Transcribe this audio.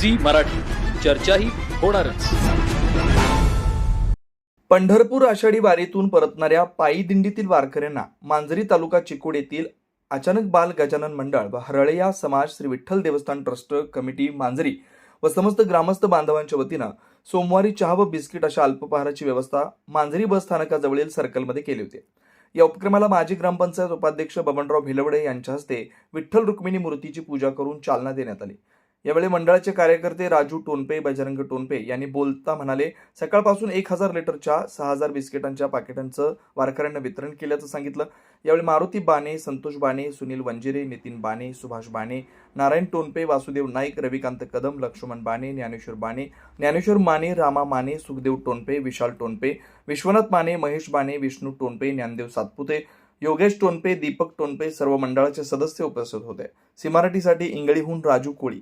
Zee Marathi. चर्चाही होणारच. पंढरपूर आषाढी वारीतून परतणाऱ्या पायी दिंडीतील वारकऱ्यांना मांजरी तालुका चिकोड येथील अचानक बाल गजानन मंडळ व हरळया समाज श्री विठ्ठल देवस्थान ट्रस्ट कमिटी मांजरी व समस्त ग्रामस्थ बांधवांच्या वतीनं सोमवारी चहा व बिस्किट अशा अल्पपहाराची व्यवस्था मांजरी बस स्थानकाजवळील सर्कलमध्ये केली होती. या उपक्रमाला माजी ग्रामपंचायत उपाध्यक्ष बबनराव भिलवडे यांच्या हस्ते विठ्ठल रुक्मिणी मूर्तीची पूजा करून चालना देण्यात आली. यावेळी मंडळाचे कार्यकर्ते राजू टोनपे बजरंग टोनपे यांनी बोलता म्हणाले सकाळपासून एक हजार लिटरच्या सहा हजार बिस्किटांच्या पाकिटांचं वारकऱ्यांना वितरण केल्याचं सांगितलं. यावेळी मारुती बाणे संतोष बाणे सुनील वंजिरे नितीन बाणे सुभाष बाणे नारायण टोनपे वासुदेव नाईक रविकांत कदम लक्ष्मण बाणे ज्ञानेश्वर बाणे ज्ञानेश्वर माने रामा माने सुखदेव टोनपे विशाल टोनपे विश्वनाथ माने महेश बाणे विष्णू टोनपे ज्ञानदेव सातपुते योगेश टोनपे दीपक टोनपे सर्व मंडळाचे सदस्य उपस्थित होते. सिमारटीसाठी इंगळीहून राजू कोळी.